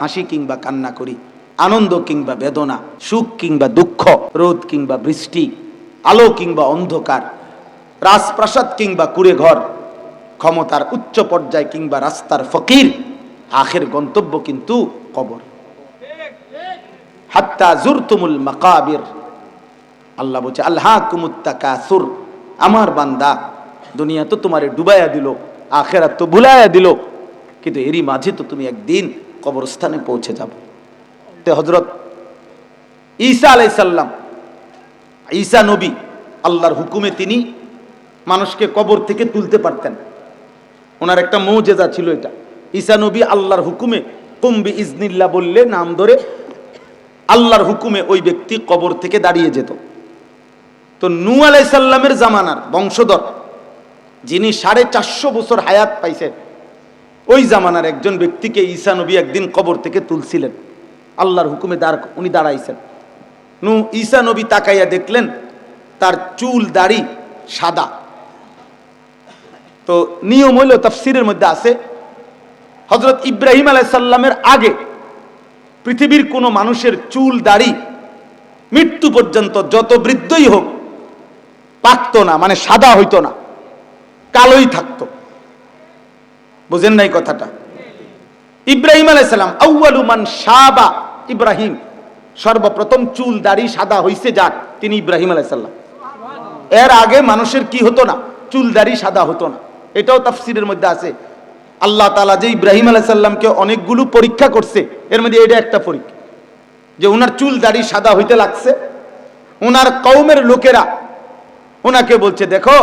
হাসি কিংবা কান্না করি, আনন্দ কিংবা বেদনা, সুখ কিংবা দুঃখ, রোদ কিংবা বৃষ্টি, আলো কিংবা অন্ধকার, রাজপ্রাসাদ কিংবা কুড়ে ঘর, ক্ষমতার উচ্চ পর্যায় কিংবা রাস্তার ফকির, আখের গন্তব্য কিন্তু কবর। হাত্তা জুরতুমুল মাকাবির। আল্লাহ বলছে আল্লাহ কুমুত্তাকাসুর আমার বান্দা, দুনিয়া তো তোমারে ডুবাইয়া দিল, আখেরাত তো ভুলাইয়া দিল, কিন্তু এরই মাঝে তো তুমি একদিন কবরস্থানে পৌঁছে যাবে। তে হজরত ঈসা আলাইসাল্লাম ঈসা নবী, আল্লাহর হুকুমে তিনি মানুষকে কবর থেকে তুলতে পারতেন। ওনার একটা মৌজেদা ছিল এটা। ঈসা নবী আল্লাহর হুকুমে কুম্বি ইজনিল্লা বললে নাম ধরে আল্লাহর হুকুমে ওই ব্যক্তি কবর থেকে দাঁড়িয়ে যেত। তো নু আলাইসাল্লামের জামানার বংশধর, যিনি সাড়ে চারশো বছর হায়াত পাইছেন ওই জামানার একজন ব্যক্তিকে ঈসা নবী একদিন কবর থেকে তুলছিলেন। আল্লাহর হুকুমে দাঁড়, উনি দাঁড়াইছেন। নু, ঈসা নবী তাকাইয়া দেখলেন, তার চুল দাড়ি সাদা। তো নিয়ম হইল, তাফসিরের মধ্যে আছে হজরত ইব্রাহিম আলাইসাল্লামের আগে পৃথিবীর কোনো মানুষের চুল, দাড়ি মৃত্যু পর্যন্ত যত বৃদ্ধই হোক, পাকতো না মানে সাদা হইতো না, কালোই থাকতো। বুঝেন নাই কথাটা। ইব্রাহিম আলাইসাল্লাম আউ্বালুমান সাবা ইব্রাহিম, সর্বপ্রথম চুল দাড়ি সাদা হইছে যাক, তিনি ইব্রাহিম আলাইসাল্লাম এর আগে মানুষের কি হতো না? চুল দাড়ি সাদা হতো না। এটাও তাফসিরের মধ্যে আছে। আল্লাহ তালা যে ইব্রাহিম আলাইসাল্লামকে অনেকগুলো পরীক্ষা করছে, এর মধ্যে এটা একটা পরীক্ষা। যে ওনার চুল দাড়ি সাদা হইতে লাগছে। ওনার কৌমের লোকেরা ওনাকে বলছে, দেখো,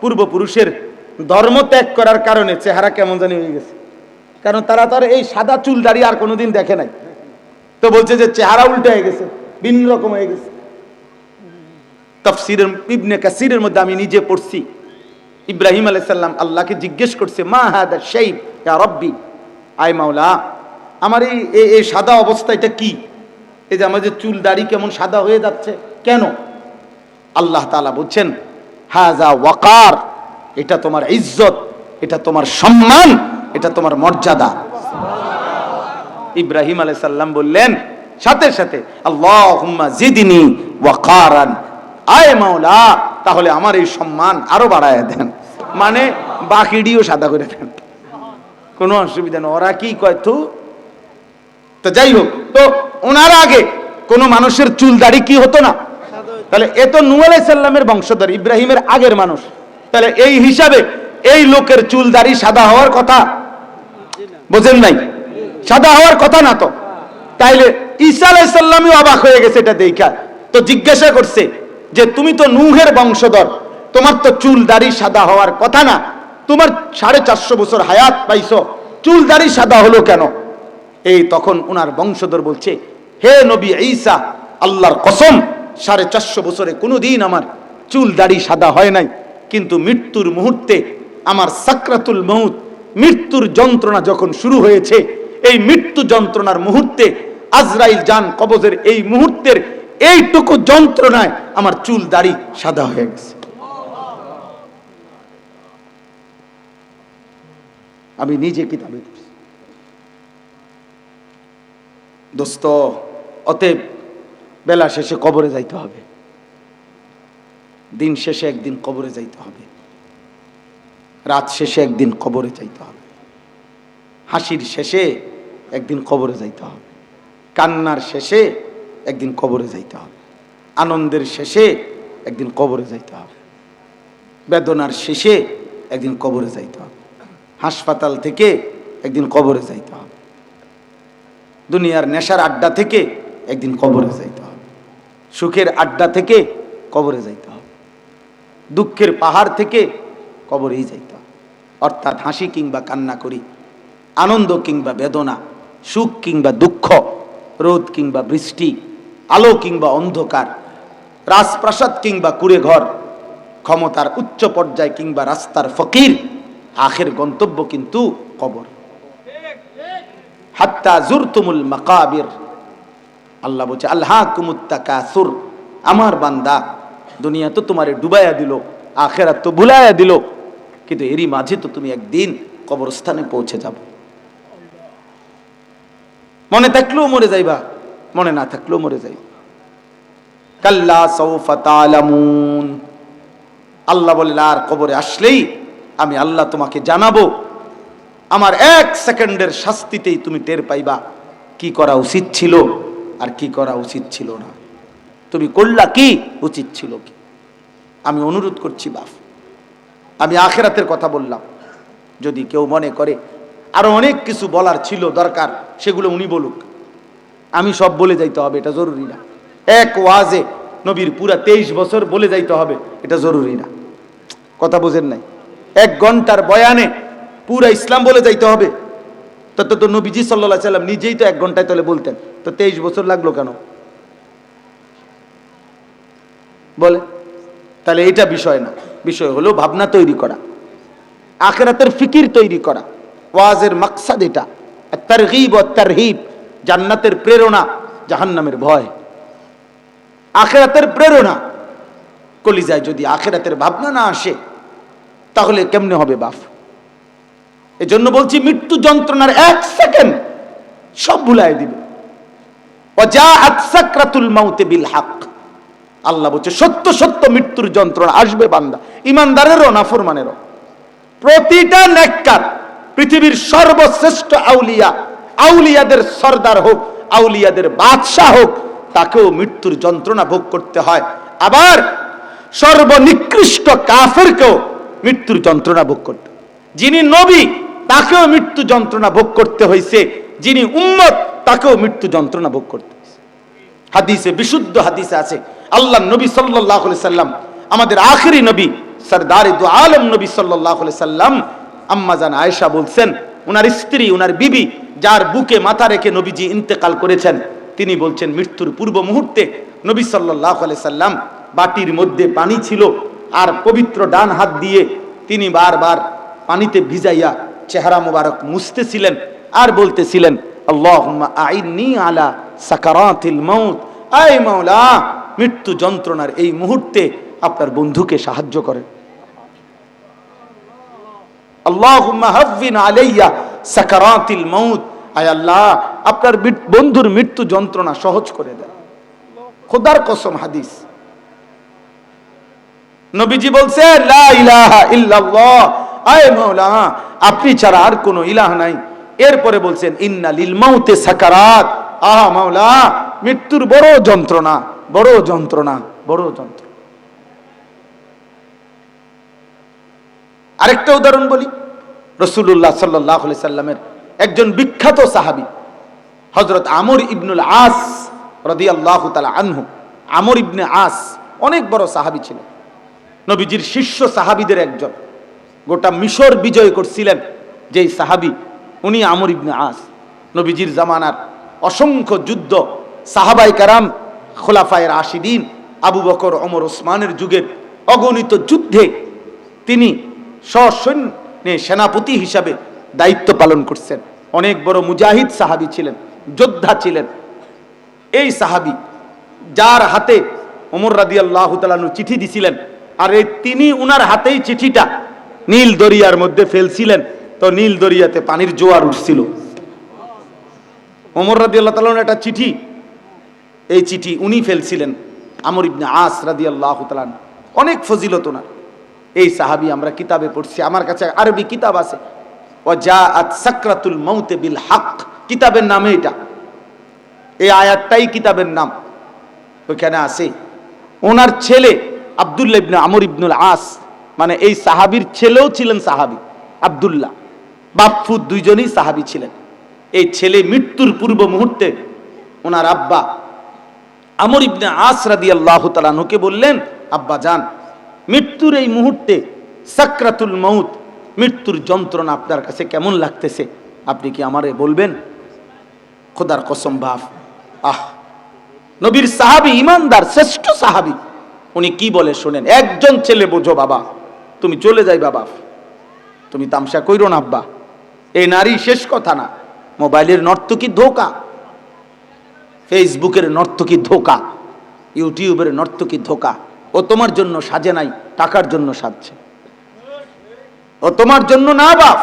পূর্বপুরুষের ধর্ম ত্যাগ করার কারণে চেহারা কেমন জানি হয়ে গেছে। কারণ তারা তার এই সাদা চুল দাড়ি আর কোনোদিন দেখে নাই। তো বলছে যে চেহারা উল্টে হয়ে গেছে, ভিন্ন রকম হয়ে গেছে। তফসিরের, ইবনে কাসিরের মধ্যে আমি নিজে পড়ছি। ইব্রাহিম আলাইসাল্লাম আল্লাহকে জিজ্ঞেস করছে, মা হাদা শাইব ইয়া রব্বি? আয় মাওলা, আমার এই, এই- সাদা অবস্থা এটা কি? এই যে আমাদের চুল দাড়ি কেমন সাদা হয়ে যাচ্ছে, কেন? আল্লাহ তাআলা বলছেন হাজা ওয়াকার। এটা তোমার ইজ্জত, এটা তোমার সম্মান, এটা তোমার মর্যাদা। ইব্রাহিম আলাইসাল্লাম বললেন, সাথে সাথে আল্লাহ আয় মাওলা, তাহলে আমার এই সম্মান আরও বাড়ায় দেন। মানে বাকিডিও সাদা করে দেন। কোনো অসুবিধা নেই, ওরা কি কয় তু তো যাই হোক, তো ওনার আগে কোনো মানুষের চুল দাড়ি কি হতো না? তাহলে এ তো নু আলাইসাল্লামের বংশধর, ইব্রাহিমের আগের মানুষ। তাহলে এই হিসাবে এই লোকের চুল দাড়ি সাদা হওয়ার কথা বোঝেন নাই? সাদা হওয়ার কথা না তো। তাইলে ঈসা আলাইসাল্লামই অবাক হয়ে গেছে এটা দেখা তো জিজ্ঞাসা করছে যে, তুমি তো নুহের বংশধর, তোমার তো চুল দাড়ি সাদা হওয়ার কথা না? তোমার সাড়ে চারশো বছর হায়াত পাইছো চুল দাড়ি সাদা হলো কেন? এই তখন উনার বংশধর বলছে, হে নবী ঈসা, আল্লাহর কসম, সাড়ে চারশো বছরে কোনোদিন আমার চুল দাড়ি সাদা হয় নাই। কিন্তু মৃত্যুর মুহূর্তে আমার সাকরাতুল মৌত মৃত্যুর যন্ত্রণা যখন শুরু হয়েছে, এই মৃত্যু যন্ত্রণার মুহূর্তে আজরাইল জান কবজের এই মুহূর্তের এইটুকু যন্ত্রণায় আমার চুল দাড়ি সাদা হয়ে গেছে। আমি নিজে কিতাবে দোস্ত, অতএব বেলা শেষে কবরে যাইতে হবে। দিন শেষে একদিন কবরে যাইতে হবে। রাত শেষে একদিন কবরে যাইতে হবে। হাসির শেষে একদিন কবরে যাইতে হবে। কান্নার শেষে একদিন কবরে যাইতে হবে। আনন্দের শেষে একদিন কবরে যাইতে হবে। বেদনার শেষে একদিন কবরে যাইতে হবে। হাসপাতাল থেকে একদিন কবরে যাইতে হবে। দুনিয়ার নেশার আড্ডা থেকে একদিন কবরে যাইতে হবে। সুখের আড্ডা থেকে কবরে যাইতে হবে। দুঃখের পাহাড় থেকে কবরেই যাইতে অর্থাৎ হাসি কিংবা কান্না করি, আনন্দ কিংবা বেদনা, সুখ কিংবা দুঃখ, রোদ কিংবা বৃষ্টি, আলো কিংবা অন্ধকার, রাজপ্রাসাদ কিংবা কুড়ে ঘর ক্ষমতার উচ্চ পর্যায় কিংবা রাস্তার ফকির, আখের গন্তব্য কিন্তু কবর। হাত্তা জুরতুমুল মাকাবির। আল্লাহ বলছে আল্লাহ কুমুত্তাকাসুর আমার বান্দা দুনিয়া তো তোমারে ডুবাইয়া দিল, আখেরাত তো ভুলাইয়া দিল। কিন্তু এরই মাঝে তো তুমি একদিন কবরস্থানে পৌঁছে যাবে। মনে থাকলেও মরে যাইবা, মনে না থাকলেও মরে যাইবা। কাল্লা আল্লাহ বলেন আর কবরে আসলেই আমি আল্লাহ তোমাকে জানাব। আমার এক সেকেন্ডের শাস্তিতেই তুমি টের পাইবা। কি করা উচিত ছিল আর কি করা উচিত ছিল না। তুমি করলা কি? উচিত ছিল কি? আমি অনুরোধ করছি বাপ আমি আখেরাতের কথা বললাম। যদি কেউ মনে করে, আরও অনেক কিছু বলার ছিল দরকার, সেগুলো উনি বলুক। আমি সব বলে যাইতে হবে, এটা জরুরি না। এক ওয়াজে নবীর পুরা তেইশ বছর বলে যাইতে হবে, এটা জরুরি না। কথা বোঝেন নাই? এক ঘণ্টার বয়ানে পুরা ইসলাম বলে যাইতে হবে। তো তো তো নবীজি সাল্লাহ সাল্লাম নিজেই তো এক ঘন্টায় তাহলে বলতেন, তো তেইশ বছর লাগল কেন? বলে। তাহলে এটা বিষয় না। বিষয় হলো ভাবনা তৈরি করা। আখেরাতের ফিকির তৈরি করা। ওয়াজের মাকসাদ এটা। তারহিব তারহিব, জান্নাতের প্রেরণা, জাহান্নামের ভয়। আখেরাতের প্রেরণা। কলিজায় যদি আখেরাতের ভাবনা না আসে, তাহলে কেমনে হবে বাপ? এজন্য বলছি, মৃত্যু যন্ত্রণার এক সেকেন্ড সব ভুলাই দিবে। অজাআত সাকরাতুল মাউতে বিল হক। আল্লাহ বলছে, সত্য সত্য মৃত্যুর যন্ত্রণা আসবে বান্দা। ইমানদারেরও নাফরমানেরও প্রতিটা নেককার পৃথিবীর সর্বশ্রেষ্ঠ আউলিয়া, আউলিয়াদের সর্দার হোক, আউলিয়াদের বাদশাহ হোক, তাকেও মৃত্যুর যন্ত্রণা ভোগ করতে হয়। আবার সর্বনিকৃষ্ট কাফেরকেও মৃত্যুর যন্ত্রণা ভোগ করতে যিনি নবী, তাকেও মৃত্যু যন্ত্রণা ভোগ করতে হয়েছে যিনি উম্মত, তাকেও মৃত্যু যন্ত্রণা ভোগ করতে হয়েছে হাদিসে, বিশুদ্ধ হাদিসে আছে আল্লাহ নবী সাল্লাহ সাল্লাম, আমাদের আখেরি নবী, সরদার দু আলম নবী সাল্লাহ সাল্লাম, আম্মা জান আয়েশা বলছেন ওনার স্ত্রী ওনার বিবি, যার বুকে মাথা রেখে নবীজি ইন্তেকাল করেছেন, তিনি বলছেন, মৃত্যুর পূর্ব মুহূর্তে নবী সাল্লাহ সাল্লাম বাটির মধ্যে পানি ছিল, আর পবিত্র ডান হাত দিয়ে তিনি বারবার পানিতে ভিজাইয়া চেহারা মোবারক মুছতেছিলেন, আর বলতেছিলেন, আল্লাহুম্মা আইন্নি আলা সাকারাতিল মাউত, আয় মাওলা মৃত্যু যন্ত্রণার এই মুহূর্তে আপনার বন্ধুকে সাহায্য আল্লাহ, আপনার বন্ধুর মৃত্যু যন্ত্রণা সহজ করে দেন। খোদার কসম হাদিস। নবীজি বলছে আপনি ছাড়া আর কোনো ইলাহ নাই। এরপরে বলছেন ইন্না লিল মাউতে সাকারাত। আহা মাওলা মৃত্যুর বড় যন্ত্রণা। বড় যন্ত্রণা বড় যন্ত্রণা। আরেকটা উদাহরণ বলি রসুল্লাহ সাল্লাহ সাল্লামের একজন বিখ্যাত সাহাবী হজরত আমর ইবনুল আস রদি আল্লাহ আনহু। আমর ইবনে আস অনেক বড় সাহাবী ছিলেন। নবীজির শিষ্য সাহাবীদের একজন। গোটা মিশর বিজয় করছিলেন যেই সাহাবী, উনি আমর ইবনে আস। নবীজির জামানার অসংখ্য যুদ্ধ সাহাবাই কারাম খোলাফায়ের আশিদিন আবু বকর অমর ওসমানের যুগের অগণিত যুদ্ধে তিনি সসৈন্যে সেনাপতি হিসাবে দায়িত্ব পালন করছেন। অনেক বড় মুজাহিদ সাহাবি ছিলেন, যোদ্ধা ছিলেন। এই সাহাবি যার হাতে ওমর রাদি আল্লাহ চিঠি দিছিলেন আর এই তিনি উনার হাতেই চিঠিটা নীল দরিয়ার মধ্যে ফেলছিলেন। তো নীল দরিয়াতে পানির জোয়ার উঠছিল। ওমর রাদি আল্লাহ তালান একটা চিঠি এই চিঠি উনি ফেলছিলেন আমর ইবনে আস রাদি আল্লাহ তালান অনেক ফজিলত ওনার। এই সাহাবি আমরা কিতাবে পড়ছি, আমার কাছে আরবি কিতাব আছে। ও যা আত সাকরাতুল মৌতে বিল হাক কিতাবের নামে এটা এই আয়াতটাই কিতাবের নাম। ওইখানে আছে, ওনার ছেলে আবদুল্লাহ ইবনে আমর ইবনুল আস মানে এই সাহাবীর ছেলেও ছিলেন সাহাবি, আবদুল্লাহ। বাপ্পু দুইজনই সাহাবী ছিলেন। এই ছেলে মৃত্যুর পূর্ব মুহূর্তে ওনার আব্বা আমর ইবনে আস রাদি আল্লাহ তালানুকে বললেন, আব্বা যান, মৃত্যুর এই মুহূর্তে সাকরাতুল মৌত মৃত্যুর যন্ত্রণা আপনার কাছে কেমন লাগতেছে? আপনি কি আমারে বলবেন? খোদার কসম, বাপ। আহ, নবীর সাহাবি ইমানদার, শ্রেষ্ঠ সাহাবি। উনি কি বলে শোনেন? একজন ছেলে বোঝো বাবা, তুমি চলে যাই বাবা তুমি তামসা কইরো না, আব্বা। এই নারী শেষ কথা না। মোবাইলের নর্তকী ধোকা ফেসবুকের নর্তকী ধোকা? ইউটিউবের নর্তকী ধোকা? ও তোমার জন্য সাজে নাই, টাকার জন্য সাজছে। ও তোমার জন্য না বাপ।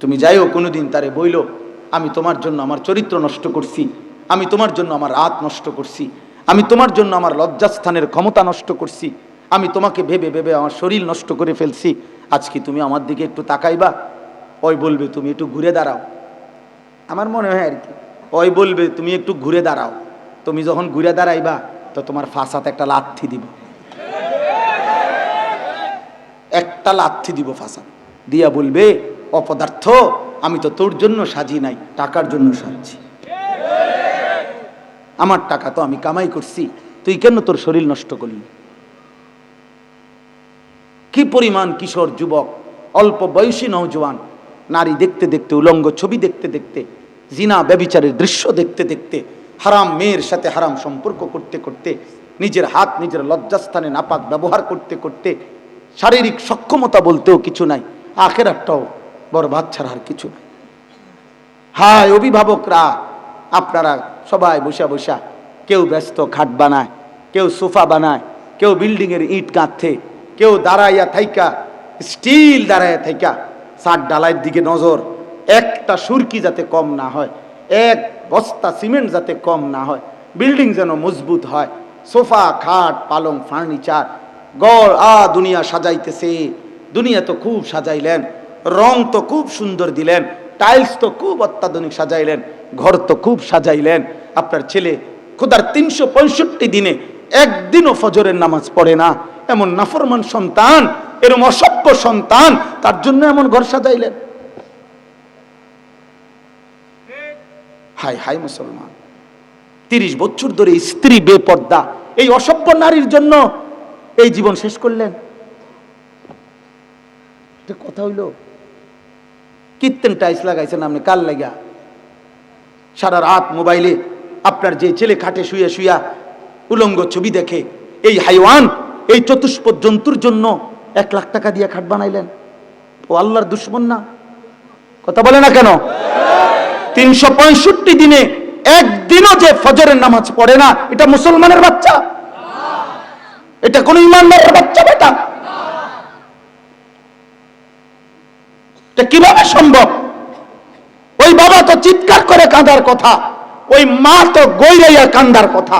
তুমি যাইও, কোনোদিন তারে বইল, আমি তোমার জন্য আমার চরিত্র নষ্ট করছি, আমি তোমার জন্য আমার রাত নষ্ট করছি, আমি তোমার জন্য আমার লজ্জাস্থানের ক্ষমতা নষ্ট করছি, আমি তোমাকে ভেবে ভেবে আমার শরীর নষ্ট করে ফেলছি, আজকে তুমি আমার দিকে একটু তাকাইবা, ওই বলবে, তুমি একটু ঘুরে দাঁড়াও। আমার মনে হয় আর কি। ওই বলবে, তুমি একটু ঘুরে দাঁড়াও। তুমি যখন ঘুরে দাঁড়াইবা, তো তোমার ফাঁসাতে একটা লাথি দিব। একটা লাথি দিব ফাঁসা দিয়া বলবে, অপদার্থ, আমি তো তোর জন্য সাজি নাই, টাকার জন্য সাজছি। আমার টাকা তো আমি কামাই করছি, তুই কেন তোর শরীর নষ্ট করলি? কি পরিমাণ কিশোর যুবক, অল্প বয়সী নৌজওয়ান নারী দেখতে দেখতে, উলঙ্গ ছবি দেখতে দেখতে জিনা, ব্যবিচারের দৃশ্য দেখতে দেখতে, হারাম মেয়ের সাথে হারাম সম্পর্ক করতে করতে, নিজের হাত, নিজের লজ্জাস্থানে নাপাক ব্যবহার করতে করতে, শারীরিক সক্ষমতা বলতেও কিছু নাই আখের একটাও বরবাদ ছাড়া আর কিছু নাই। হায় অভিভাবকরা, আপনারা সবাই বসা বসা, কেউ ব্যস্ত খাট বানায়, কেউ সোফা বানায়, কেউ বিল্ডিংয়ের ইট কাঁথে কেউ দাঁড়াইয়া থাইকা, স্টিল দাঁড়াইয়া থাইকা সার ডালাইয়ের দিকে নজর একটা সুরকি যাতে কম না হয়, এক বস্তা সিমেন্ট যাতে কম না হয়, বিল্ডিং যেন মজবুত হয়, সোফা, খাট, পালং, ফার্নিচার, গড়, আ, দুনিয়া সাজাইতেছে। দুনিয়া তো খুব সাজাইলেন, রং তো খুব সুন্দর দিলেন, টাইলস তো খুব অত্যাধুনিক সাজাইলেন, ঘর তো খুব সাজাইলেন। আপনার ছেলে খোদার তিনশো পঁয়ষট্টি দিনে একদিনও ফজরের নামাজ পড়ে না। এমন নাফরমান সন্তান, এরম অসভ্য সন্তান, তার জন্য এমন ঘর সাজাইলেন। হাই হাই মুসলমান। তিরিশ বছর ধরে স্ত্রী বেপর্দা, এই অসভ্য নারীর জন্য এই জীবন শেষ করলেন। কথা হইল কীর্তেন টাইস লাগাইছেন আপনি, কাল লাগা সারা রাত মোবাইলে আপনার যে ছেলে খাটে শুয়ে শুয়া উলঙ্গ ছবি দেখে, এই হাইওয়ান, এই চতুষ্প জন্তুর জন্য এক লাখ টাকা দিয়ে খাট বানাইলেন। ও আল্লাহর দুশ্মন না। কথা বলে না কেন? তিনশো পঁয়ষট্টি দিনে একদিনও যে ফজরের নামাজ পড়ে না, এটা মুসলমানের বাচ্চা। এটা কোন ইমানদারের বাচ্চা বেটা। কীভাবে সম্ভব? ওই বাবা তো চিৎকার করে কাঁদার কথা, ওই মা তো গৈরাইয়া কান্দার কথা।